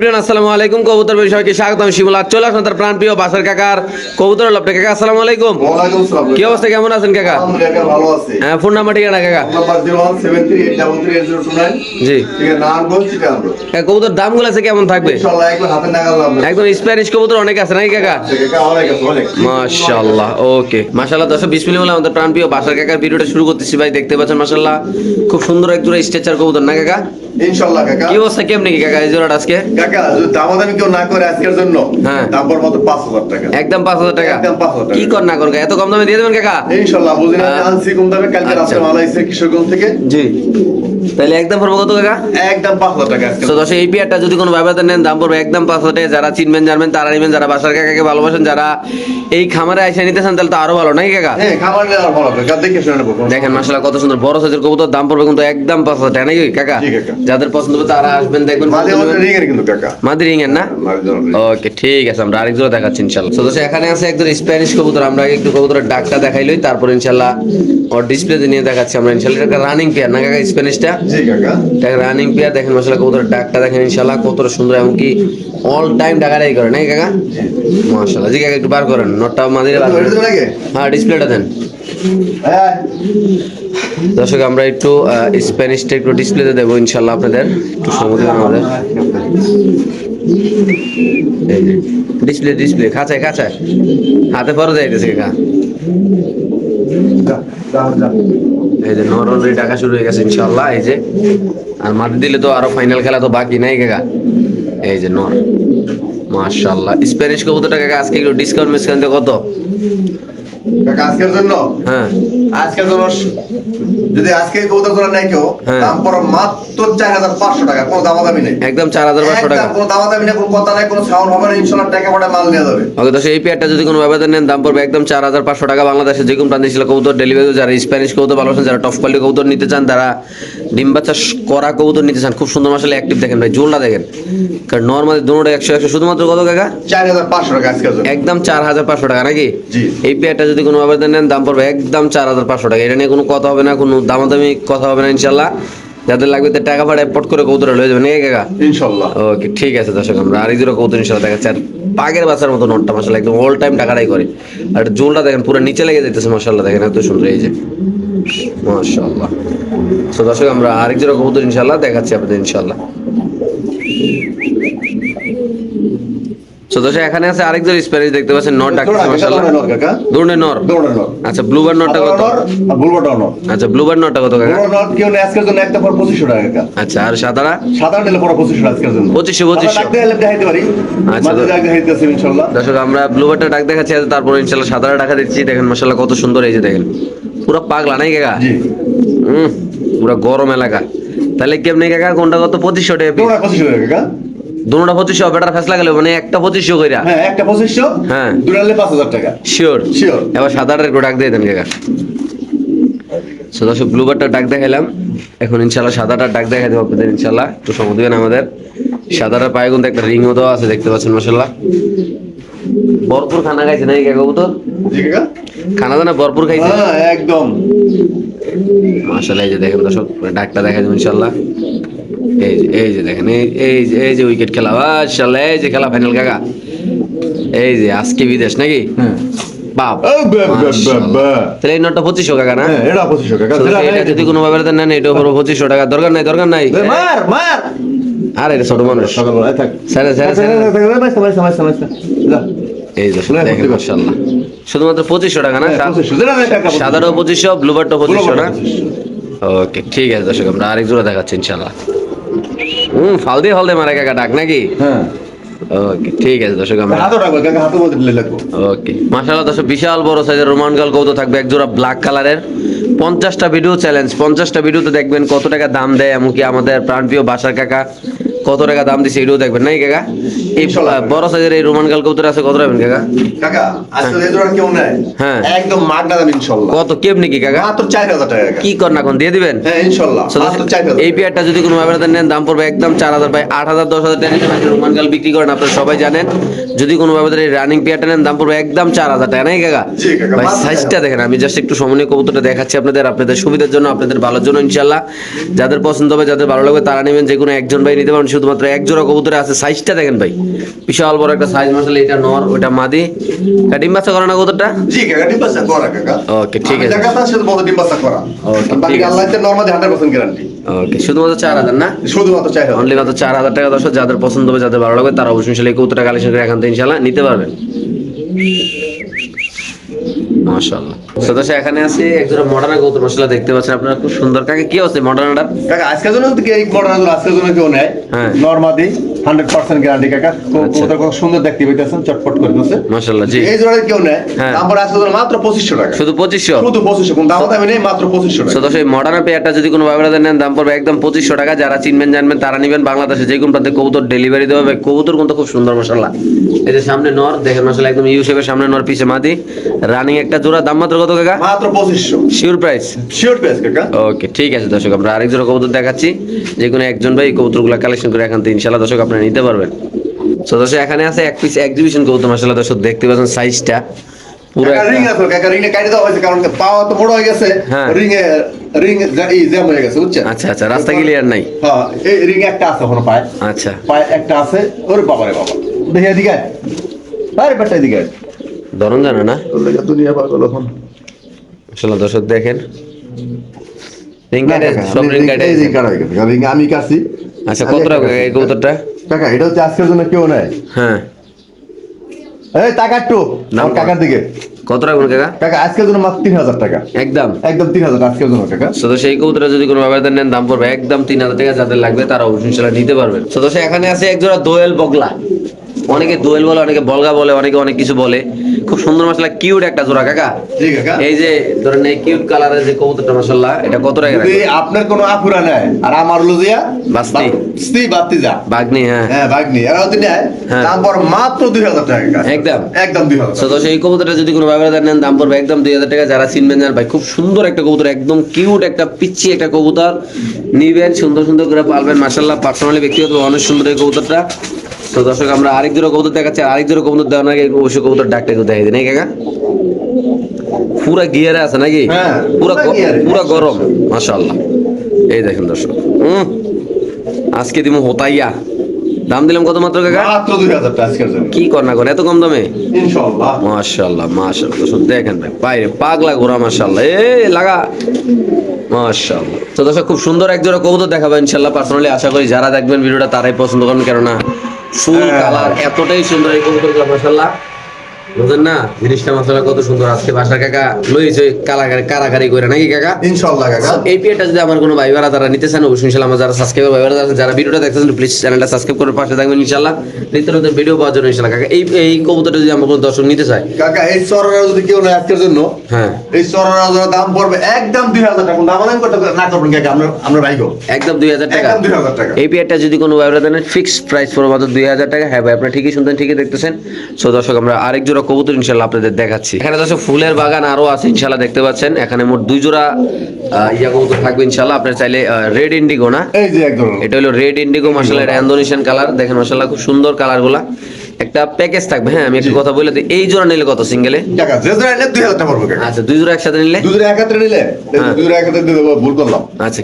প্রিয় আসসালামু আলাইকুম। কবুতর বিষয়কে স্বাগত। আমি শিমুল আর চলে আসুন তার প্রাণ প্রিয় বাসার কাকার কবুতর আপনার কাকা আসসালামু আলাইকুম। কি অবস্থা? কেমন আছেন কাকা। হ্যাঁ ফোন নাম্বার ঠিকানা কাকা? জি। কবুতর দামগুলো আছে কেমন থাকবে। একদম স্প্যানিশ কবুতর অনেক আছে নাকি কাকা। মাশাআল্লাহ ওকে। মাশাআল্লাহ দর্শক বিসমিল্লাহ বলে আমাদের প্রাণপ্রিয় বাসার কাকার ভিডিওটা শুরু করতেছি। ভাই দেখতে পাচ্ছেন মাশাআল্লাহ খুব সুন্দর এক জোড়া স্ট্রেচার কবুতর না কাকা? ইনশাআল্লাহ কাকা। কি অবস্থা কেমনি কাকা এই জোড়াটা আজকে কাকা, যদি দামাদামি কেউ না করে আজকের জন্য, হ্যাঁ। দাম পড়বে মাত্র 5000 টাকা। একদম পাঁচ হাজার টাকা একদম 5000 টাকা। কি কর না কর এত কম দামে দিয়ে দেবেন কাকা ইনশাআল্লাহ, বুঝি না। আনছি কম দামে, কালকে আচ্ছা। মাল আইছে কিশোরগঞ্জ থেকে। জি তাহলে একদম পড়ব কত কাকা একদম 5000 টাকা তো দর্শক এই পেয়ারটা যদি কোনো ব্যবধান নেন দাম পড়বে একদম পাঁচ হাজার টাকা যারা চিনবেন জানবেন তারা নেবেন যারা বাসার কাকাকে ভালোবাসেন যারা এই খামারে আইসা নিতে চান তাহলে তো আরও ভালো নাকি কাকা হ্যাঁ, খাবার নিয়ে আর ভালো কাকা, দেখে শুনে নেব। দেখেন মাসালা কত সুন্দর বড় সাইজের কবুতর দাম পড়বে কিন্তু একদম পাঁচ হাজার টাকা নাকি কাকা জি, কাকা। যাদের পছন্দ হবে তারা আসবেন দেখবেন। মাদি রিং এর না। ওকে ঠিক আছে আমরা আরেক জোড়া দেখাচ্ছি ইনশাল্লাহ তো এখানে আছে একজন স্প্যানিশ কবুতর আমরা একটু কবুতরের ডাকটা দেখাইলই তারপর ইনশাল্লাহ ওর ডিসপ্লেতে নিয়ে দেখাচ্ছি আমরা ইনশাল্লাহ। এটা রানিং পেয়ার না কাকা স্প্যানিশটা কাকা। এটা রানিং পেয়ার দেখেন মাসাল্লাহ কবুতরের ডাকটা দেখেন ইনশাল্লাহ কতটা সুন্দর এমনকি অল টাইম ডাকাটাই করে নাকি কাকা? মাশাল্লাহ জি কাকা একটু বার করেন নটটা মাদিরে বার করেন হ্যাঁ ডিসপ্লেটা দেন। হ্যাঁ। দর্শক আমরা একটু স্প্যানিশটা একটু ডিসপ্লেতে দেবো ইনশাল্লাহ আপনাদের। একটু সময় দেবেন আমাদের। ডিসপ্লে ডিসপ্লে খাঁচায় খাঁচায়। হাতে পরে যাইতেছে কাকা। এই যে নর টাকা শুরু হয়ে গেছে ইনশাল্লাহ এই যে। আর মাটি দিলে তো আরও ফাইনাল খেলা তো বাকি নাই কাকা। এই যে নর। মাশাআল্লাহ। স্প্যানিশ কবুতরটা কাকা আজকে একটু ডিসকাউন্ট মিসকাউন্ট কত? কাকা, আজকের জন্য? হ্যাঁ। আজকের জন্য যদি আজকে কবুতর নেয় কেউ হ্যাঁ। দাম পড়ো মাত্র চার হাজার পাঁচশো টাকা কোনো দামাদামি নেই। একদম চার হাজার পাঁচশো টাকা। একদম কোনো দামাদামি নেই কোনো কথা নেই কোনো সাউন্ড হবে না ইনশাল্লাহ টাকা পড়ে মাল নিয়ে যাবে। ওকে দর্শক এই পেয়ারটা যদি কোনো ব্যবধান নেন দাম পড়বে একদম চার হাজার পাঁচশো টাকা। বাংলাদেশে যে কোনো প্রান্তে কবুতর ডেলিভারি যারা স্প্যানিশ কবুতর ভালোবাসেন যারা টপ কোয়ালিটি কবুতর নিতে চান তারা ডিম বাচ্চা করা কবুতর নিতে চান। খুব সুন্দর মাসালে অ্যাক্টিভ দেখেন ভাই জোলটা দেখেন। কারণ নর্মালি দুটোটা একশো একশো শুধুমাত্র কত কাকা? চার হাজার পাঁচশো টাকা একদম চার হাজার পাঁচশো টাকা নাকি। এই পেয়ারটা যদি কোনো নেন দাম পড়বে একদম চার হাজার পাঁচশো টাকা। এটা নিয়ে কোনো কথা হবে না কোনো দামাদামি কথা হবে না ইনশাল্লাহ যাদের লাগবে তার টাকা ভাড়া পট করে কৌতর লয়ে যাবেন কাকা? ইনশাল্লাহ। ওকে ঠিক আছে দর্শক আমরা আর দুটো কৌতুর ইনশাল্লাহ দেখাচ্ছি। আর পাগের বাসার মতো নোটটা মাসাল্লাহ একদম অল টাইম টাকাটাই করে। আর জোলটা দেখেন পুরো নিচে লেগে যেতেছে মাসাল্লাহ দেখেন এত সুন্দর এই যে। মাশাল্লাহ তো দর্শক আমরা আরেক দুটো কবুতর ইনশাল্লাহ দেখাচ্ছি আপনাদের ইনশাল্লাহ তো দর্শক এখানে আছে আরেক স্প্যানিশ দেখতে পাচ্ছেন নট ডাকতেছে মাসাল্লাহ দৌড়ে নর আচ্ছা ব্লুবার নটটা কত? আচ্ছা ব্লুবার নটটা কত কাকা? বড় কেউ আজকের জন্য একটা পর পঁচিশশো টাকা কাকা। আচ্ছা আর সাদারা আজকের জন্য। ডাক দেখাইতে পারি। আচ্ছা, ডাক দেখাইতেছি ইনশাল্লাহ দর্শক আমরা ব্লুবারটা ডাক দেখাচ্ছি তারপর সাদারা টাকা দিচ্ছি। দেখেন মাসাল্লাহ কত সুন্দর এই যে দেখেন। পুরো পাগলা নাই কাকা? জি। হুম পুরো গরম এলাকা। তাহলে কেমনি কাকা কোনটা কত? পঁচিশশো টাকা পঁচিশশো টাকা দুটা পঁচিশশো বেটার ফেসলা গেল মানে একটা পঁচিশশো কইরা। হ্যাঁ একটা পঁচিশশো হ্যাঁ। দুটালে পাঁচ হাজার টাকা। শিওর শিওর এবার সাদাটার একটু ডাক দিয়ে দেন কাকা। সো দর্শক ব্লুবারটা ডাক দেখাইলাম। এখন ইনশাল্লাহ সাদাটার ডাক দেখাই দেবো আপনাদের ইনশাল্লাহ একটু সময় দিবেন আমাদের। সাদাটার পায়ে কিন্তু একটা রিংও দেওয়া আছে দেখতে পাচ্ছেন মাসাল্লাহ ভরপুর খানা খাইছে নাকি কাকা কবুতর? খানা দানা ভরপুর খাইছে? হ্যাঁ একদম। মাশাআল্লাহ এই যে দেখেন দর্শক ডাকটা দেখা যাবে ইনশাআল্লাহ। এই যে এই যে দেখেন এই এই যে এই যে উইকেট খেলা মাশাআল্লাহ এই যে খেলা ফাইনাল কাকা। এই যে আজকে বিদেশ নাকি? হ্যাঁ। বাপ। তাহলে এই নোটটা পঁচিশশো কাকা না? হ্যাঁ এটা পঁচিশশো টাকা এটা যদি কোনো ভাবে নেন এটা উপর পঁচিশশো টাকা। দরকার নাই দরকার নাই। মার মার। আর এটা ছোট মানুষ। Sir sir sir. এই যে দেখেন মাশাআল্লাহ। শুধুমাত্র পঁচিশশো টাকা না হ্যাঁ, সাদারও পঁচিশশো ব্লুবারটাও পঁচিশশো না? ওকে ঠিক আছে দর্শক আমরা আরেক জোড়া দেখাচ্ছি ইনশাল্লাহ হুম মারা কাকা ডাক নাকি? হ্যাঁ। ওকে ঠিক আছে দর্শক আমরা হাতও রাখব কাকা হাতও লাগবো। ওকে মাশাআল্লাহ দর্শক বিশাল বড় সাইজের রোমান গাল কৌতো থাকবে এক জোড়া ব্ল্যাক কালারের পঞ্চাশটা ভিডিও চ্যালেঞ্জ পঞ্চাশটা ভিডিওতে দেখবেন কত টাকা দাম দেয় এমনকি আমাদের প্রাণপ্রিয় বাসার কাকা। কত টাকা দাম দিছে এটাও দেখবেন নাই কাকা? এই বড় সাইজের এই রোমান গাল কৌতর আছে কত রাখবেন কাকা? কেউ নেয়? হ্যাঁ। একদম মাগনা দাম কত কেমনি কি কাকা? মাত্র চার হাজার টাকা কি কর না এখন দিয়ে দিবেন? হ্যাঁ মাত্র চার হাজার এই পেয়ারটা যদি কোনো ব্যবধান নেন দাম পড়বে একদম চার হাজার ভাই আট হাজার দশ হাজার টাকা। রোমান গাল বিক্রি করেন আপনারা সবাই জানেন। যদি কোনো ব্যবধান এই রানিং পেয়ারটা নেন দাম পড়বে একদম চার হাজার টাকা নাই কাকা? ভাই সাইজটা দেখেন আমি জাস্ট একটু সমনীয় কবুতরটা দেখাচ্ছি আপনাদের আপনাদের সুবিধার জন্য আপনাদের ভালোর জন্য ইনশাল্লাহ। যাদের পছন্দ হবে যাদের ভালো লাগবে তারা নেবেন যে কোনো একজন ভাই নিতে পারেন শুধুমাত্র এক জোড়া কবুতরে আছে সাইজটা দেখেন ভাই। বিশাল বড় একটা সাইজ মাসালে এটা নর ওটা মাদি। তা ডিম বাচ্চা করে না কবুতরটা? জি কাকা ডিম বাচ্চা করা কাকা। ওকে, ঠিক আছে। যা কথা সেটা বলতে ডিম বাচ্চা করা। ওকে, বাকি ঠিক আছে। Normally hundred percent guarantee okay শুধুমাত্র চার হাজার না? শুধুমাত্র চাই হবে অনলি মাত্র চার হাজার টাকা দর্শক যাদের পছন্দ হবে যাদের ভালো লাগবে তারা অবশ্যই ইনশাল্লাহ কবুতরটা কালেকশন করে এখান থেকে ইনশাল্লাহ নিতে পারবেন। মাশাআল্লাহ। তো এখানে আছে। একজোড়া মডার্ন কবুতর মাশাআল্লাহ দেখতে পাচ্ছেন আপনারা। খুব সুন্দর। কাকে কি আছে মডার্নটা কাকা আজকের জন্য কি এই মডার্ন আজকের জন্য কেউ নেয়। হ্যাঁ। নর্মাদি হান্ড্রেড গ্যারান্টি কাকা। কো- আচ্ছা। সুন্দর দেখতে পাইতেছেন চটপট করে মাশাআল্লাহ জি। এই জোড়া কেউ নেয়। হ্যাঁ। আজকের জন্য মাত্র পঁচিশশো টাকা। শুধু পঁচিশশো? শুধু পঁচিশশো। কোন দাম দামি নেই মাত্র পঁচিশশো তো টাকা দর্শক মডার্ন পেয়ারটা যদি কোনো নেন দাম পড়বে একদম টাকা। যারা চিনবেন জানবেন তারা নেবেন বাংলাদেশে যে কোনো কবুতর ডেলিভারি দেওয়া হবে। কবুতর কিন্তু খুব সুন্দর মশাল্লাহ এই যে সামনে নর দেখেন মশালা একদম ইউ শেপের সামনে নর পিছে মাদি। রানিং একটা জোড়া দাম মাত্র কত কাকা? মাত্র পঁচিশশো। শিওর প্রাইস শিওর পেস কাকা। ওকে ঠিক আছে দর্শক আমরা আরেক জোড়া কবুতর দেখাচ্ছি। যে কোনো একজন ভাই কবুতরগুলো কালেকশন করে এখান থেকে ইনশাল্লাহ দর্শক আপনারা নিতে পারবেন। তো দর্শক এখানে আছে এক পিস এক্সিবিশন কবুতর মাসাল্লাহ দর্শক দেখতে পাচ্ছেন সাইজটা পুরো কাকা রিং আছে কাকা রিং এ দেওয়া হয়েছে কারণ পাওয়া তো বড় হয়ে গেছে। রিং এ রিং জ্যাম গেছে বুঝছেন? আচ্ছা আচ্ছা রাস্তা ক্লিয়ার নাই। হ্যাঁ এই রিং একটা আছে ওখানে পায়। আচ্ছা। পায় একটা আছে ওরে বাবা রে বাবা। দেখি এদিকে আয়। আরে বেটা এদিকে ধরন জানে না। দুনিয়া পাগল এখন। দর্শক দেখেন। রিং কাটে সব আমি রিং কাটে এই কাটা হয়ে আমি কাটছি। আচ্ছা কত টাকা এই কবুতরটা? কাকা এটা হচ্ছে আজকের জন্য কেউ নেয়? হ্যাঁ। এই টাকা নাম? কাকার দিকে। কত টাকা বলুন কাকা? কাকা আজকের জন্য মাত্র তিন হাজার টাকা। একদম। একদম তিন হাজার আজকের জন্য কাকা। তো দর্শক এই যদি কোনো ব্যবহার নেন দাম পড়বে একদম তিন হাজার টাকা যাদের লাগবে তারা অবশ্যই ইনশাল্লাহ নিতে পারবেন। তো দর্শক এখানে আছে এক জোড়া দোয়েল বগলা। অনেকে দোয়েল বলে অনেকে বলগা বলে অনেকে অনেক কিছু বলে। খুব সুন্দর মশলা কিউট একটা জোড়া কাকা। এই যে ধরেন এই কিউট কালারের যে কবুতরটা মাসাল্লাহ এটা কত টাকা আপনার কোনো আপুরা নেয় আর আমার লুজিয়া বাস্তি। বাত্তি যা। বাগনি হ্যাঁ। হ্যাঁ ভাগ্নি এরা যদি নেয় হ্যাঁ। দাম পর মাত্র দুই হাজার টাকা একদম। একদম দুই হাজার তো দর্শক এই কবুতরটা যদি কোনো ব্যবহার নেন দাম পড়বে একদম দুই হাজার টাকা। যারা চিনবেন জান ভাই খুব সুন্দর একটা কবুতর একদম কিউট একটা পিচ্ছি একটা কবুতর নিবেন সুন্দর সুন্দর করে পালবেন। মাসাল্লাহ পার্সোনালি ব্যক্তিগত অনেক সুন্দর এই কবুতরটা। তো দর্শক আমরা আরেক জোড়া কবুতর দেখাচ্ছি আর আরেক জোড়া কবুতর দেওয়ার আগে অবশ্যই কবুতর ডাকটা একটু দেখাই দিন এই কাকা? পুরা গিয়ারে আছে নাকি? হ্যাঁ, পুরা পুরা গরম মাশাআল্লাহ। এই দেখেন দর্শক হুম? আজকে দিমু হতাইয়া। দাম দিলাম কত মাত্র কাকা? মাত্র দুই হাজার টাকা আজকের জন্য। কি কর না কর এত কম দামে? ইনশাল্লাহ মাশাআল্লাহ মাশাআল্লাহ। দর্শক দেখেন ভাই বাইরে পাগলা মাশাআল্লাহ। এ লাগা মাশাআল্লাহ। তো দর্শক খুব সুন্দর এক জোড়া কবুতর দেখাবো ইনশাআল্লাহ। পার্সোনালি আশা করি যারা দেখবেন ভিডিওটা তারাই পছন্দ করবেন। কেননা ফুল হ্যাঁ। কালার এতটাই সুন্দর এই কবুতরগুলো মাশাআল্লাহ। বুঝলেন না? জিনিসটা মাশাআল্লাহ কত সুন্দর। আজকে বাসার কাকা লইছে কালাকারি কারাকারি করে নাকি কাকা? ইনশাল্লাহ কাকা। এই পিএটা যদি আমার কোনো ভাইবারা নিতে চান অবশ্যই ইনশাল্লাহ আমার যারা সাবস্ক্রাইবার ভাইবারা আছেন যারা ভিডিওটা দেখতেছেন প্লিজ চ্যানেলটা সাবস্ক্রাইব করে পাশে থাকবেন ইনশাল্লাহ নিত্য নতুন ভিডিও পাওয়ার জন্য ইনশাল্লাহ কাকা এই এই কবুতরটা যদি আমার কোনো দর্শক নিতে চায়। কাকা এই সররা যদি কেউ নেয় আজকের জন্য হ্যাঁ। এই সররা দাম পড়বে একদম দুই হাজার টাকা। দাম করতে না করবেন কাকা আমরা আমরা একদম দুই হাজার টাকা। একদম দুই হাজার টাকা। এই পিয়ারটা যদি কোনো দেন ফিক্সড প্রাইস পড়বে মাত্র দুই হাজার টাকা। হ্যাঁ ভাই আপনারা ঠিকই শুনতেন ঠিকই দেখতেছেন। সো দর্শক আমরা আরেক জোড়া কবুতর ইনশাল্লাহ আপনাদের দেখাচ্ছি। এখানে দর্শক ফুলের বাগান আরও আছে ইনশাল্লাহ দেখতে পাচ্ছেন। এখানে মোট দুই জোড়া ইয়া কবুতর থাকবে ইনশাল্লাহ। আপনার চাইলে রেড ইন্ডিগো না? এই যে একদম। এটা হলো রেড ইন্ডিগো মাসাল্লাহ এটা ইন্দোনেশিয়ান কালার দেখেন মার্শাল্লাহ খুব সুন্দর কালারগুলা। একটা প্যাকেজ থাকবে হ্যাঁ আমি একটা কথা বলে দিই। এই জোড়া নিলে কত সিঙ্গেলে টাকা যে জোড়া নিলে দুই হাজার টাকা পড়বে। আচ্ছা দুই জোড়া একসাথে নিলে? দুধের একাত্রে নিলে হ্যাঁ। একাত্রে দিয়ে ভুল করলাম। আচ্ছা,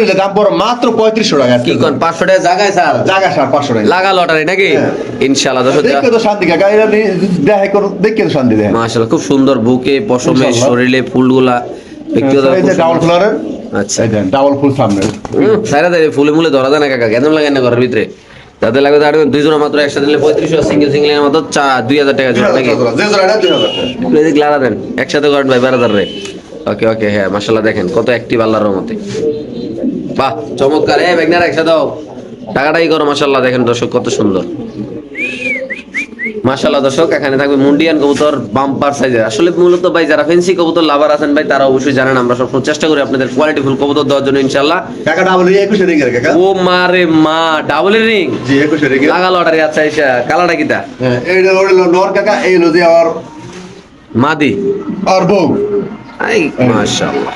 নিলে দাম পড়ে মাত্র পঁয়ত্রিশশো টাকা কি কোন পাঁচশো টাকা জায়গায় স্যার? জায়গা সার পাঁচশো টাকা। লাগা লটারি নাকি? হ্যাঁ। ইনশাল্লাহ দর্শক তো শান্তি কাকা এরা দেখে করো তো শান্তি দেয়। মাশাআল্লাহ খুব সুন্দর বুকে পশমে শরীরে ফুলগুলা ব্যক্তিগত এই ডাবল আচ্ছা। ডাবল ফুল সামনে। সাইরা দেয় ফুলে মুলে ধরা দেয় না কাকা কেন লাগে না ঘরের ভিতরে? তাদের লাগবে তার দুই জনের মাত্র একসাথে নিলে পঁয়ত্রিশশো সিঙ্গেল সিঙ্গেল মাত্র চা দুই হাজার টাকা জোড়া নাকি? টাকা জোড়া। যে জোড়া নেয় দুই হাজার টাকা। একটু এদিক লাড়া দেন। একসাথে করেন ভাই বারাদার রে। ওকে ওকে হ্যাঁ মাসাল্লাহ দেখেন কত অ্যাক্টিভ আল্লাহর মতে বাহ চমৎকার। হ্যাঁ ব্যাগনার একসাথে দাও। টাকাটাই করো মাসাল্লাহ দেখেন দর্শক কত সুন্দর। মাশাল্লাহ দর্শক এখানে থাকবে মুন্ডিয়ান কবুতর বাম্পার সাইজের আসলে মূলত ভাই যারা ফেন্সি কবুতর লাভার আছেন ভাই তারা অবশ্যই জানেন আমরা সবসময় চেষ্টা করি আপনাদের কোয়ালিটি ফুল কবুতর দেওয়ার জন্য ইনশাল্লাহ কাকা ডাবল রিং এর কাকা? ও মারে মা ডাবল রিং জি একুশে রিং লাগা লটারি আচ্ছা এসা কালাটা কিতা হ্যাঁ এইটা হলো নর কাকা এই হলো যে আর মাদি। আর বউ। আই মাশাআল্লাহ।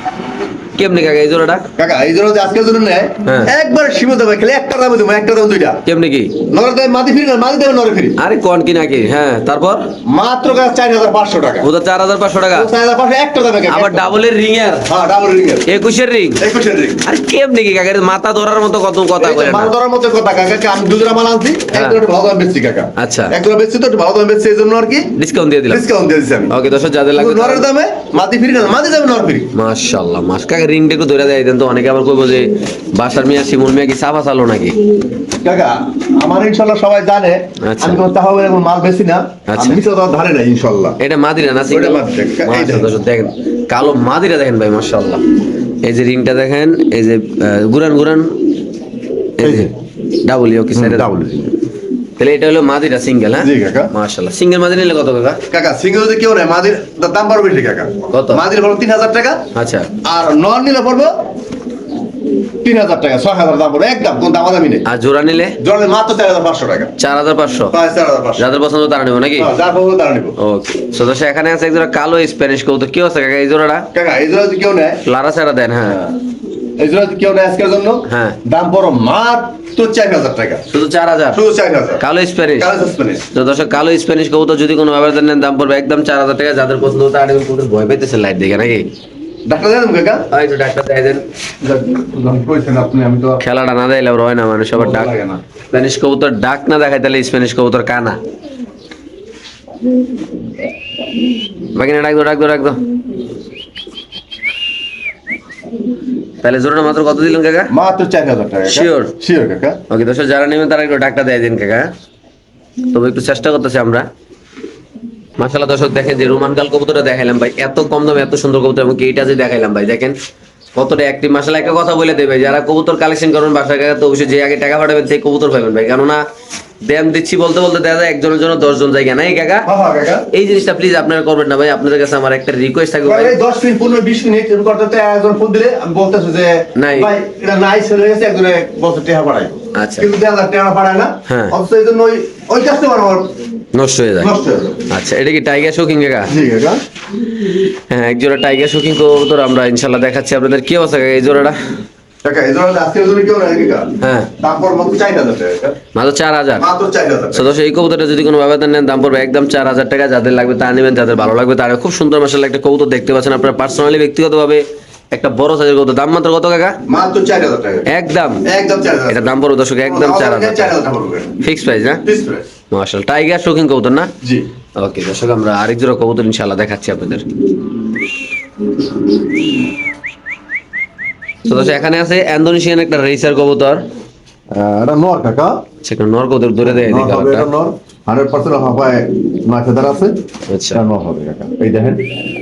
কেমনি কাকা এই জোড়াটা? কাকা এই জন্য যে আজকের জন্য নেয় হ্যাঁ। একবার সীমিত খালি একটা দামে দেবো একটা দাম দুইটা। কেমনি কি? নরে মাদি ফিরি না মাদি দেবে নরে ফিরি। আরে কোন কি? নাকি হ্যাঁ তারপর? মাত্র কাকা চার হাজার পাঁচশো টাকা। ও তো চার হাজার পাঁচশো টাকা। চার হাজার পাঁচশো একটা দামে আবার ডাবলের রিং এর? হ্যাঁ ডাবল রিং এর। একুশের রিং একুশের রিং আরে কেমনি কি কাকা মাথা ধরার মতো কত কথা বলে মাল ধরার মতো কথা কাকা আমি দুজোড়া মাল আনছি হ্যাঁ। ভালো দাম বেচছি কাকা। আচ্ছা। বেচছি তো ভালো দাম বেচছি এই জন্য আর কি। ডিসকাউন্ট দিয়ে দিলাম। ডিসকাউন্ট দিয়ে আমি। ওকে দর্শক যাদের লাগবে নরের দামে মাদি ফিরি না মাদি দামে নর ফিরি। মাশাআল্লাহ মাস কাকা রিংটা একটু ধরে দেয় তো অনেকে আবার কইবো যে বাসার মিয়া শিমুল মিয়া কি সাফা চালো নাকি কাকা আমার ইনশাল্লাহ সবাই জানে আচ্ছা। আমি কোনো তাহলে এখন মাল বেশি না আচ্ছা। আমি ধারে না ইনশাল্লাহ এটা মাদিরা না এই দেখেন। কালো মাদিরা দেখেন ভাই মাশাআল্লাহ এই যে রিংটা দেখেন এই যে গুরান গুরান এই যে। ডাবল ইও কি সাইডে ডাবল তাহলে এটা হলো মাদিরা সিঙ্গেল হ্যাঁ? জি কাকা। মাশাআল্লাহ। সিঙ্গেল মাদিরা নিলে কত কাকা? কাকা সিঙ্গেল যদি কেউ নেয়? মাদির দাম বাড়বে বেশি কাকা। কত? মাদির পড়বে তিন হাজার টাকা। আচ্ছা। আর নন নিলে পড়বে তিন হাজার টাকা ছয় হাজার দাম পড়বে। একদম কোন দাম দামি নেই। আর জোড়া নিলে? জলে মাত্র চার হাজার পাঁচশো টাকা। চার হাজার পাঁচশো? চার হাজার পাঁচশো। যাদের পছন্দ তারা নেব নাকি? হ্যাঁ, যার পড়বে তারা নিবো। ওকে। এখানে আছে এক জোড়া কালো স্প্যানিশ কবুতর। কি আছে কাকা? এই জোড়াটা? কাকা এই যদি কেউ নেয় লারা ছাড়া দেন হ্যাঁ। এই জন্য কেউ নেয় আজকের জন্য? হ্যাঁ। দাম পড়ো মাত্র চার হাজার টাকা। শুধু চার হাজার? শুধু চার হাজার। কালো স্প্যানিশ কালো সাসপেন্স তো দর্শক কালো স্প্যানিশ কবুতর যদি কোনো নেন দাম পড়বে একদম চার হাজার টাকা যাদের পছন্দ হতো আড়াই কবুতর ভয় পেতেছে লাইট দেখে নাকি? ডাক্তার জানেন কাকা হয় তো ডাক্তার দেয় দেন। কইছেন আপনি আমি তো খেলাটা না দেয় রয় না মানুষ আবার ডাক। স্প্যানিশ কবুতর ডাক না দেখায় তাহলে স্প্যানিশ কবুতর কানা। বাকি না ডাক দো ডাক দো ডাক দো তাহলে মাত্র কত দিলেন কাকা? মাত্র চার হাজার টাকা Sure? শিওর কাকা। ওকে দর্শক যারা নেবেন তারা একটু ডাকটা দেয় দিন কাকা। তবে একটু চেষ্টা করতেছি আমরা। মাসাল্লাহ দর্শক দেখেন যে রোমান কাল কবুতরটা দেখাইলাম ভাই। এত কম দামে এত সুন্দর কবুতর এবং এইটা যে দেখাইলাম ভাই দেখেন। কতটা অ্যাক্টিভ মাসাল্লাহ একটা কথা বলে দেবে যারা কবুতর কালেকশন করবেন বাসায় কাকা তো অবশ্যই যে আগে টাকা পাঠাবেন সেই কবুতর পাবেন ভাই। কেননা দেন দিচ্ছি বলতে বলতে একজনের জন্য দশজন জায়গা নাই কাকা? হ্যাঁ হ্যাঁ এই জিনিসটা প্লিজ আপনারা করবেন না ভাই আপনাদের কাছে আমার একটা রিকোয়েস্ট থাকবে ভাই মিনিট পনেরো বিশ মিনিট এরকম করতে একজন ফোন দিলে আমি বলতেছি যে নাই। ভাই এটা নাই একজনে পাড়াই আচ্ছা। কিন্তু না হ্যাঁ। অথচ এই জন্য ওই ওই কাস্টমার আমার নষ্ট হয়ে যায়। আচ্ছা এটা কি টাইগার শৌকিং কাকা? হ্যাঁ এক জোড়া টাইগার শৌকিং কবুতর আমরা ইনশাল্লাহ দেখাচ্ছি আপনাদের। কি অবস্থা এই জোড়াটা? এই হ্যাঁ। কবুতরটা যদি কোনো ব্যবধান নেন দাম পড়বে একদম চার হাজার টাকা। যাদের লাগবে তা নেবেন যাদের ভালো লাগবে তারা খুব সুন্দর মাসাল একটা কবুতর দেখতে পাচ্ছেন। আপনার পার্সোনালি ব্যক্তিগতভাবে একটা বড় সাইজের কবুতর। দাম মাত্র কত কাকা? মাত্র টাকা। একদম। এটা দাম পড়বে দর্শক একদম টাকা। ফিক্স প্রাইস না? টাইগার কবুতর না? জি। ওকে দর্শক আমরা আরেক জোড়া কবুতর ইনশাল্লাহ দেখাচ্ছি আপনাদের। তো দর্শক এখানে আছে অ্যান্দোনেশিয়ান একটা রেসার কবুতর। আহ, এটা নর কাকা। সেখানে নর কবুতর ধরে দেয় এদিকে এটা নর। হান্ড্রেড পার্সেন্ট হাফায় নয় হাজার আছে। আচ্ছা। নর হবে কাকা। এই দেখেন।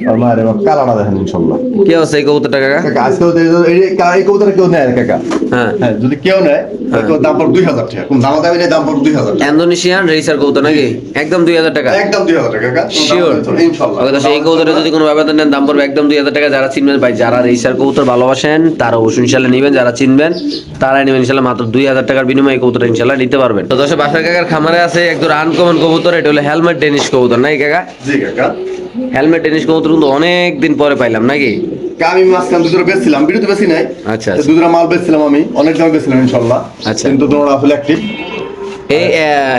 আর মায়ের এবার দেখেন ইনশাল্লাহ কি অবস্থা এই কবুতরটা কাকা? কাকা আজকেও এই যে- এই কা- এই কবুতর কেউ নেয় কাকা? হ্যাঁ। হ্যাঁ যদি কেউ নেয় তাহলে দাম পড়বে দুই হাজার টাকা। কোন দামা দামি নেই দাম পড়বে দুই ইন্দোনেশিয়ান রেসার কবুতর নাকি? একদম দুই হাজার টাকা? একদম দুই হাজার টাকা কাকা। শিওর ইনশাল্লাহ ওকে দর্শক এই কবুতরে যদি কোনো ব্যবধান নেন দাম পড়বে একদম দুই হাজার টাকা। যারা চিনবেন ভাই যারা রেসার কবুতর ভালোবাসেন তারা অবশ্যই ইনশাল্লাহ নেবেন। যারা চিনবেন তারাই নেবেন ইনশাল্লাহ মাত্র দুই হাজার টাকার বিনিময়ে এই কবুতর ইনশাল্লাহ নিতে পারবেন। তো দর্শক বাসার কাকার খামারে আছে একদম আনকমন কবুতর এটা হলো হেলমেট ডেনিশ কবুতর নাই কাকা? জি কাকা। হেলমেট ডেনিশ কবুতর কিন্তু অনেক দিন পরে পাইলাম নাকি? আমি মাঝখান দুধুরা বেচছিলাম বিরুদ্ধে বেশি নাই। আচ্ছা, আচ্ছা। মাল বেচছিলাম আমি অনেক দাম বেচছিলাম ইনশাল্লাহ। আচ্ছা। কিন্তু দুধুরা আসলে অ্যাক্টিভ এই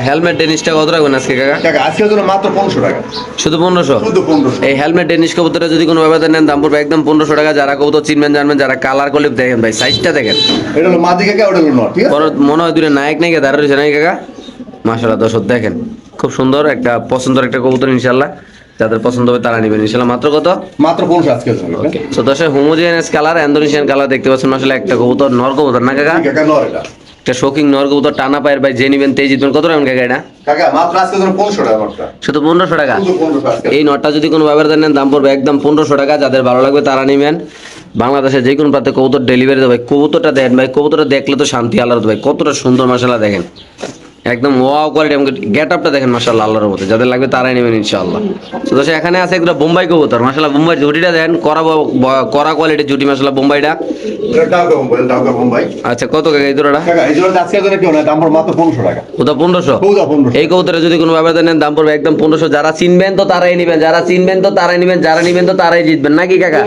হেলমেট ডেনিশটা কত রাখবেন আজকে কাকা? কাকা আজকের জন্য মাত্র পনেরোশো টাকা। শুধু পনেরোশো? শুধু পনেরোশো। এই হেলমেট ডেনিশ কবুতরে যদি কোনো ব্যবধান নেন দাম পড়বে একদম পনেরোশো টাকা। যারা কবুতর চিনবেন জানবেন যারা কালার করলে দেখেন ভাই সাইজটা দেখেন। এটা হলো মাদি কাকা ওটা হলো আছে? মনে হয় দূরে নায়ক নায়িকা দাঁড়া রয়েছে নাকি কাকা? মাসাল্লাহ দর্শক দেখেন। খুব সুন্দর একটা পছন্দের একটা কবুতর ইনশাল্লাহ যাদের পছন্দ হবে তারা নেবেন। ইনশাল্লাহ মাত্র কত? মাত্র পনেরোশো কাকা। তো দর্শক হোমোজিনিয়াস কালার ইন্দোনেশিয়ান কালার দেখতে পাচ্ছেন। আসলে একটা কবুতর নর কবুতর না কাকা? একটা শোকিং নর কবুতর টানা পায়ের ভাই যে নিবেন তেই জিতবেন। কত টাকা কাকা এটা? শুধু পনেরোশো টাকা? আজকে এই নটটা যদি কোনো ব্যবহার নেন দাম পড়বে একদম পনেরোশো টাকা। যাদের ভালো লাগবে তারা নেবেন। বাংলাদেশে যে কোনো প্রান্তে কবুতর ডেলিভারি দেবে। কবুতরটা দেখেন ভাই কবুতরটা দেখলে তো শান্তি আলাদা। ভাই কতটা সুন্দর মশলা দেখেন। একদম ওয়াও কোয়ালিটি এবং গেট আপটা দেখেন মাশাআল্লাহ আল্লাহর মধ্যে যাদের লাগবে তারাই নেবেন ইনশাআল্লাহ। তো এখানে আছে একটা বোম্বাই কবুতর। মাশাআল্লাহ বোম্বাই জুটিটা দেখেন করা করা কোয়ালিটির জুটি মাশাআল্লাহ বোম্বাইটা। আচ্ছা কত কাকা এই জোড়াটা ওটা পনেরোশো? এই কবুতরে যদি কোনো নেন দাম পড়বে একদম পনেরোশো। যারা চিনবেন তো তারাই নেবেন যারা চিনবেন তো তারাই নেবেন যারা নেবেন তো তারাই জিতবেন। নাকি কাকা?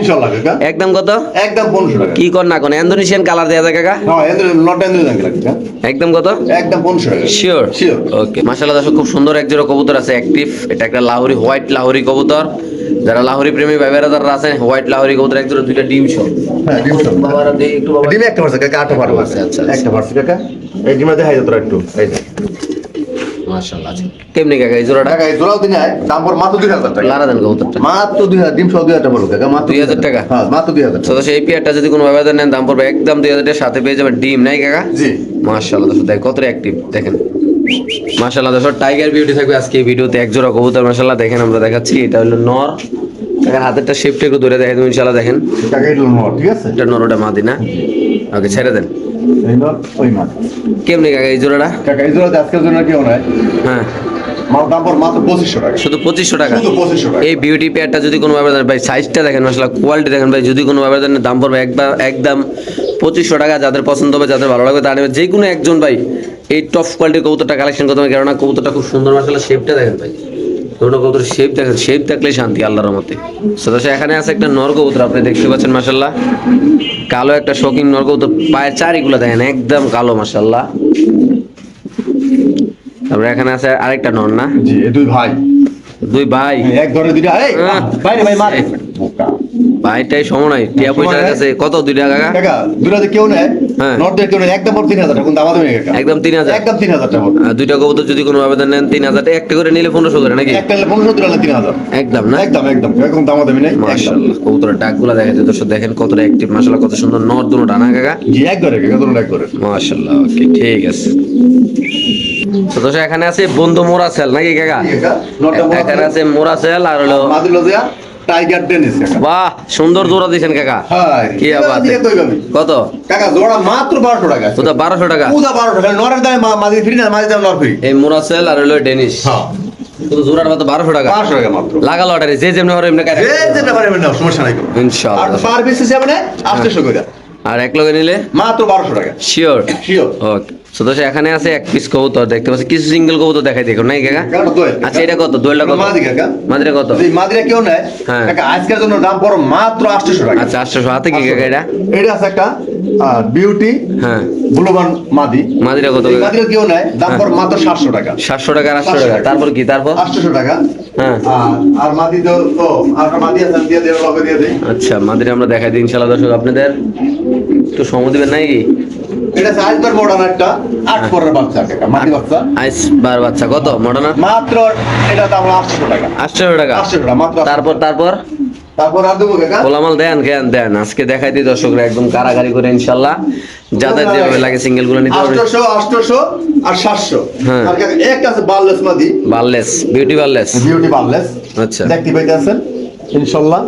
একদম কত? একদম পনেরোশো টাকা। কি কর না কোন ইন্দোনেশিয়ান কালার দেওয়া যায় কাকা? একদম কত? একদম পনেরোশো টাকা। শিওর ওকে মাশাআল্লাহ দর্শক খুব সুন্দর এক জোড়া কবুতর আছে অ্যাক্টিভ এটা একটা লাহোরি হোয়াইট লাহোরি কবুতর। যারা লাহোরি প্রেমী ভাইবেরা যারা আছেন হোয়াইট লাহোরি কবুতর এক জোড়া দুইটা ডিম সহ। হ্যাঁ ডিম সহ। বাবারা দেই একটু বাবা। ডিমে একটা পারছে কাকা আটটা পারছে আচ্ছা, আচ্ছা, একটা পারছে কাকা। এই ডিমে দেখাই একটু। এই যে। মাশাআল্লাহ আছে কাকা এই জোড়াটা? টাকা এই জোড়াও দিনে দাম পর মাত্র দুই হাজার টাকা। লারা দেন কবুতরটা। মাত্র দুই হাজার ডিম সহ দুই হাজার বলো কাকা মাত্র 2000 টাকা? হ্যাঁ মাত্র দুই হাজার তো দর্শক এই যদি কোনো ব্যবধান নেন দাম পড়বে একদম দুই হাজার সাথে পেয়ে যাবেন ডিম নাই কাকা? জি। মাশাআল্লাহ কত অ্যাক্টিভ দেখেন। দর্শক টাইগার বিউটি থাকবে আজকে এই ভিডিওতে এক জোড়া কবুতর দেখেন আমরা দেখাচ্ছি এটা হলো নর। দেখেন হাতেরটা শেপটা একটু দূরে দেখাই দেবো ইনশাআল্লাহ দেখেন। এটা নট ঠিক আছে? এটা ওকে ছেড়ে দেন। কেমনি কাকা এই জোড়াটা? কাকা এই জোড়াতে আজকের জন্য কেউ নাই। হ্যাঁ। মাল দাম পর মাত্র পঁচিশশো টাকা। শুধু পঁচিশশো টাকা? শুধু 2500 টাকা। এই বিউটি পেয়ারটা যদি কোনো ব্যবধান ভাই সাইজটা দেখেন কোয়ালিটি দেখেন ভাই যদি কোনো দাম পড়বে একবার একদম পঁচিশশো টাকা যাদের পছন্দ হবে যাদের ভালো লাগবে তারা নেবে। যে কোনো একজন ভাই টপ কোয়ালিটির কবুতরটা কালেকশন করতে হবে কেননা কবুতরটা খুব সুন্দর মাসাল্লাহ শেপটা দেখেন ভাই। কোনো কবুতর শেপ দেখেন শেপ থাকলেই শান্তি আল্লাহর মতে সদস্য এখানে আছে একটা নর কবুতর আপনি দেখতে পাচ্ছেন মাসাল্লাহ কালো একটা শৌখিন নর কবুতর পায়ের চারিগুলো দেখেন একদম কালো মাসাল্লাহ তারপরে এখানে আছে আরেকটা নর না? জি দুই ভাই। দুই ভাই। এক ঘরে দুইটা এই ভাই মার। ভাইটাই সময় নাই টিয়া পয়সা সময় কাছে কত দুই টাকা কাকা? কাকা দুইটাতে কেউ নেয়। নর্থের কেউ একদম তিন হাজার টাকা কিন্তু আমাদের একদম তিন হাজার। একদম তিন হাজার টাকা দুইটা কবুতর যদি কোনো আবেদন নেন তিন হাজার টাকা, একটা করে নিলে পনেরোশো করে নাকি? একটা নিলে পনেরোশো দুটো তিন হাজার। একদম না? একদম একদম। এরকম দাম দামি নেই মাশাআল্লাহ কবুতরের ডাকগুলো দেখা যায় দর্শক দেখেন কতটা অ্যাক্টিভ মাশাআল্লাহ কত সুন্দর। নর দুটো টানা কাকা। জি এক কাকা ধরুন এক মাশাআল্লাহ ওকে ঠিক আছে। তো এখানে আছে বন্ধু মোরা সেল নাকি কাকা? এখানে। আছে মোরা সেল আর হলো টাইগার ডেনিস বাহ সুন্দর জোড়া দিয়েছেন কাকা। কি আবার কত? কাকা জোড়া মাত্র বারোশো টাকা। তো বারোশো টাকা? বারোশো টাকা? নরের দামে মা- মাঝি ফ্রি না মাঝি দাম নর ফ্রি। এই মোরাসেল আর হলো হ্যাঁ। শুধু জোড়ার মতো বারোশো টাকা? টাকা মাত্র। লাগালো অর্ডারে যে যেমনি এমনি কাটে। যে যেটা পারে না সমস্যা নাই কোনো। আর পার পিস হিসাবে নেয় আটশো করে। আর এক লগে নিলে? মাত্র বারোশো টাকা। শিওর শিওর ওকে এখানে আছে এক পিস কবুতর দেখতে পাচ্ছি। কিছু সিঙ্গেল কবুতর দেখাই দেখো নাই কাকা? আচ্ছা এটা কত? দোয়েলটা কত? মাদি মাদিরা কত? মাদিরা কেউ হ্যাঁ। কাকা আজকের জন্য দাম পড়ো মাত্র আটশো টাকা। আচ্ছা আটশো হাতে কি কাকা এটা? এটা আছে একটা বিউটি হ্যাঁ। বুলবান মাদি। মাদিরা কত মাদিরা কেউ দাম হ্যাঁ। পড়ো মাত্র সাতশো টাকা। সাতশো টাকা আর আটশো টাকা। টাকা। তারপর কি? তারপর? আটশো টাকা। হ্যাঁ। আর আর মাদি তো তো আর মাদি আছে আমি দিয়ে লগে দিয়ে দিই। আচ্ছা মাদিরা আমরা দেখাই দিই ইনশাল্লাহ দর্শক আপনাদের। একটু সময় দিবেন নাকি? এটা সাইজ বার মডার্ন একটা আট পরের বাচ্চা কাকা মাদি বাচ্চা। আইস বার বাচ্চা কত? মডার্ন মাত্র এটা দাম আটশো টাকা। আটশো টাকা? আটশো টাকা মাত্র তারপর তারপর? তারপর আর দেবো কাকা কোলামাল দেন জ্ঞান দেন। আজকে দেখাই দিই দর্শকরা একদম কারাগারি করে ইনশাল্লাহ। যাদের যেভাবে লাগে সিঙ্গেলগুলো নিতে পারবে আটশোশো আটশোশো আর সাতশো। হ্যাঁ। আর কাকা আছে বার্লেস মাদি। বারলেস বিউটি বারলেস। বিউটি বার্লেস। আচ্ছা। দেখতে পাইতেছেন? ইনশাল্লাহ।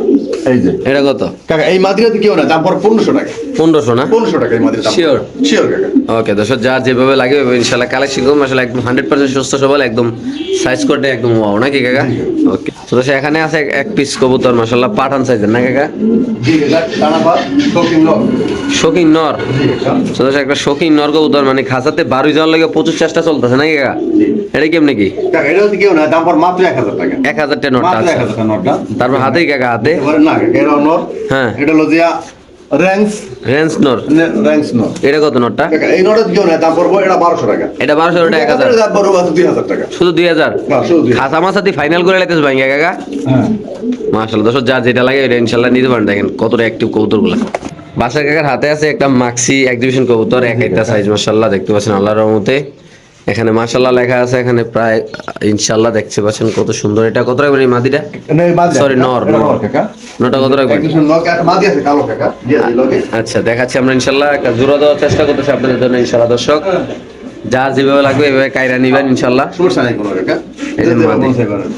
এই যে। এটা কত? কাকা এই মাদিরা তো কেউ না দাম পড়ে পনেরোশো টাকা। পনেরোশো না? পনেরোশো টাকা এই মাদিরা দাম। Sure? শিওর কাকা। ওকে দর্শক যার যেভাবে লাগে ইনশাল্লাহ কালেকশন করুন। আসলে একদম হান্ড্রেড পার্সেন্ট সুস্থ সবল একদম সাইজ করতে একদম ওয়াও নাকি কাকা? ওকে তো দর্শক এখানে আছে এক- পিস কবুতর মাসাল্লাহ পাঠান সাইজের না কাকা? শৌখিন নর। তো দর্শক একটা শৌখিন নর কবুতর মানে খাসাতে বারোই যাওয়ার লাগে প্রচুর চেষ্টা চলতেছে নাকি কাকা? এটা কেমনি কি? এটা হচ্ছে কেউ না দাম পড়ে মাত্র এক হাজার টাকা। এক হাজার টাকা নটটা। তারপর হাতেই কাকা হাতে? না এটা হ্যাঁ। এটা হলো রেঞ্জ নর এটা কত এই না দাম পড়ব এটা টাকা। এটা টাকা পড়ব টাকা। শুধু। খাসা মাসাতি ফাইনাল করে লাইতেছ ভাই কাকা? হ্যাঁ। মাশাআল্লাহ দর্শক যা যেটা লাগে এটা ইনশাআল্লাহ নিতে পারেন। দেখেন কতটা অ্যাক্টিভ কবুতরগুলো। বাসার কাকার হাতে আছে একটা মাক্সি এক্সিবিশন কবুতর এক একটা সাইজ মাশাআল্লাহ দেখতে পাচ্ছেন আল্লাহর রহমতে। এখানে মাশাআল্লাহ লেখা আছে এখানে প্রায় ইনশাআল্লাহ দেখতে পাচ্ছেন কত সুন্দর। এটা কত রাখবেন এই মাদিটা? Sorry, নর। কাকা। কত রাখবেন? আচ্ছা দেখাচ্ছি আমরা ইনশাআল্লাহ। একটা জোড়া দেওয়ার চেষ্টা করতেছি আপনাদের জন্য ইনশাআল্লাহ দর্শক। যার যেভাবে লাগবে এভাবে কায়রা নিবেন যে করেন।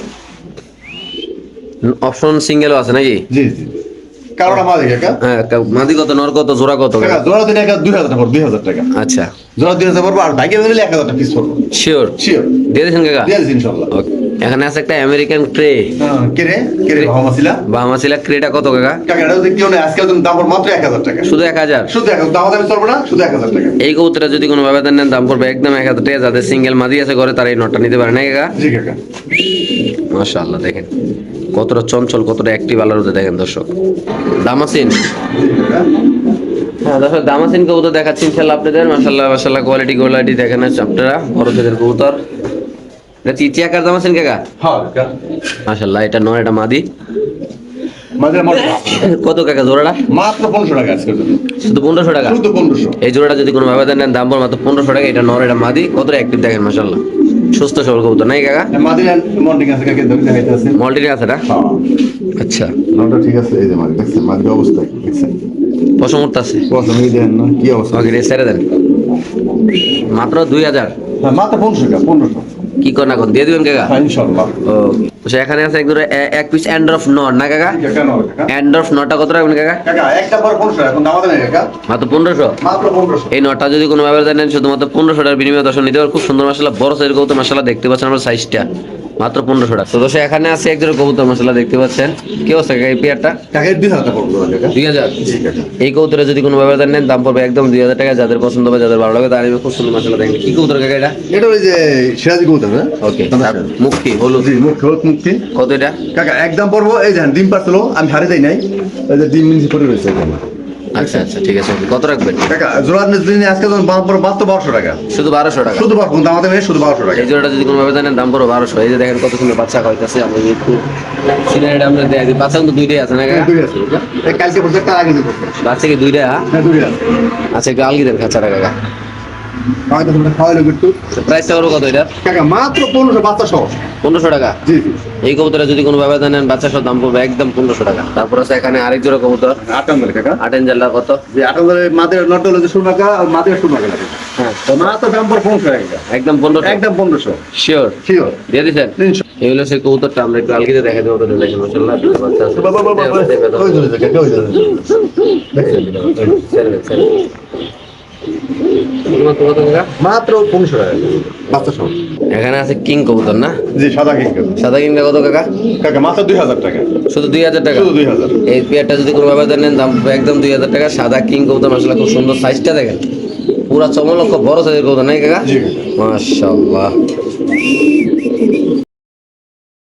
অপশন সিঙ্গেলও আছে নাকি? জি জি। কারণ আমাদের কাকা হ্যাঁ মাদি কত নর কত জোড়া কত কাকা কাকা জোড়া দিলে দুই হাজার টাকা দুই হাজার টাকা। আচ্ছা। জোড়া দুই হাজার পড়ব আর বাইকে দিলে এক হাজার টাকা পিস পড়ব। শিওর শিওর দিয়ে দিয়েছেন কাকা? দিয়ে দিচ্ছি ইনশাল্লাহ। ওকে এখানে আছে একটা আমেরিকান ক্রে বাহামাসিলা ক্রেটা কত কাকা? কাকা দেখতে দাম মাত্র এক হাজার টাকা। শুধু এক হাজার? শুধু এক দাম দামি চলবে না শুধু এক হাজার টাকা। এই কবুতরটা যদি কোনো ভাবে নেন দাম পড়বে একদম এক হাজার টাকা। যাদের সিঙ্গেল মাদি আছে ঘরে তারা এই নটটা নিতে পারে না কাকা? জি কাকা। মাশাআল্লাহ দেখেন। কতটা চঞ্চল কতটা অ্যাক্টিভ মধ্যে দেখেন দর্শক। দামাসিন। হ্যাঁ দর্শক দামাসিন কবুতর দেখাচ্ছি ইনশাল্লাহ আপনাদের। মাশাআল্লাহ মাশাআল্লাহ কোয়ালিটি কোয়ালিটি দেখেন আপনারা বড় জাতের কবুতর। এটা চিচিয়াকার দামাসিন কাকা? হ্যাঁ কাকা। এটা নয় এটা মাদি। কত কাকা জোড়াটা? মাত্র পনেরোশো টাকা শুধু পনেরোশো টাকা? শুধু পনেরোশো। এই জোড়াটা যদি কোনো ভাবে দেন দাম পড়বে মাত্র পনেরোশো টাকা। এটা নর এটা মাদি। কতটা অ্যাক্টিভ দেখেন মাশাআল্লাহ। সুস্থ সবল কবুতর নাই কাকা? মাদিলেন আছে না? হ্যাঁ। আচ্ছা। ঠিক আছে এই যে মাদি দেখছেন? মাদির অবস্থা দেন না কি অবস্থা? ওকে রে ছেড়ে দেন। মাত্র দুই হাজার। হ্যাঁ মাত্র পনেরোশো টাকা পনেরোশো। কি করেন এখন দিয়ে দিবেন কাকা? হ্যাঁ ও এখানে আছে একদম এক পিস অ্যান্ড্রফ নট না কাকা? এন্ড অফ নটটা কত রাখবেন কাকা? কাকা একটা পর পনেরোশো এখন দাম দেন কাকা? মাত্র পনেরোশো? মাত্র এই নটটা যদি কোনো ভাবে জানেন শুধুমাত্র পনেরোশোটার বিনিময়ে দর্শন নিতে পারবেন খুব সুন্দর মশলা বড় সাইজ কত মশলা দেখতে পাচ্ছেন আমরা সাইজটা মাত্র পনেরোশো টাকা তো এখানে আছে একজন কবুতর মশলা দেখতে পাচ্ছেন। কি অবস্থা এই পেয়ারটা? দুই হাজার এই কবুতরে যদি কোনো নেন দাম পড়বে একদম দুই হাজার টাকা। যাদের পছন্দ হবে যাদের ভালো লাগে তার নিবে খুব সুন্দর মশলা দেখেন। কি কবুতর কাকা এটা? এটা ওই যে সিরাজি কবুতর ওকে মুক্তি হলুদ। মুখ হলুদ মুক্তি কত এটা? কাকা একদম পড়ব এই দেখেন ডিম পারছিল আমি হারে দেই নাই। যে ডিম মিনিট পড়ে রয়েছে। আচ্ছা আচ্ছা ঠিক আছে কত রাখবেন? টাকা জোড়া দিন আজকে যখন দাম পড়ো মাত্র বারোশো টাকা। শুধু বারোশো টাকা? শুধু বারো দাম আমাদের শুধু বারোশো টাকা। এই জোড়াটা যদি কোনো ভাবে জানেন দাম পড়ো বারোশো। এই যে দেখেন কত সুন্দর বাচ্চা খাইতেছে আমি একটু সিনারিটা আমরা দেয় বাচ্চা কিন্তু দুইটাই আছে না এই কালকে পড়ছে তার আগে পড়ছে বাচ্চা কি দুইটা? হ্যাঁ? হ্যাঁ আছে। আচ্ছা একটু আলগি দেন খাঁচাটা কাকা। হয়তো তোমরা খাওয়াইলো একটু প্রাইসটা করো কত এটা কাকা মাত্র পনেরোশো বাচ্চা সহ পনেরোশো টাকা জি জি এই কবুতরে যদি কোনো ভাবে জানেন বাচ্চা সব দাম পড়বে একদম পনেরোশো টাকা তারপর আছে এখানে আরেক জোড়া কবুতর আটান্ন কাকা আট ইঞ্জাল্লা কত যে আটান্ন মাদের নট হলো ষোলো টাকা আর মাদের ষোলো টাকা লাগে হ্যাঁ মাত্র দাম পর পনেরোশো টাকা একদম পনেরোশো একদম পনেরোশো শিওর শিওর দিয়ে দিচ্ছেন তিনশো এই হলো সেই কবুতরটা আমরা একটু আলগিতে দেখা দেবো ওদের দেখেন মাসাল্লাহ বাচ্চা মাত্র পনেরোশো টাকা। বাচ্চা সহ এখানে আছে কিং কবুতর না? জি সাদা কিং সাদা কিংটা কত কাকা? কাকা মাত্র দুই হাজার টাকা। শুধু দুই হাজার টাকা? শুধু দুই হাজার। এই পেয়ারটা যদি কোনো ভাবে নেন দাম একদম দুই হাজার টাকা। সাদা কিং কবুতর খুব সুন্দর সাইজটা দেখেন। পুরা চমলক্ষ বড় সাইজের কবুতর নাই কাকা? জি। মাশাআল্লাহ।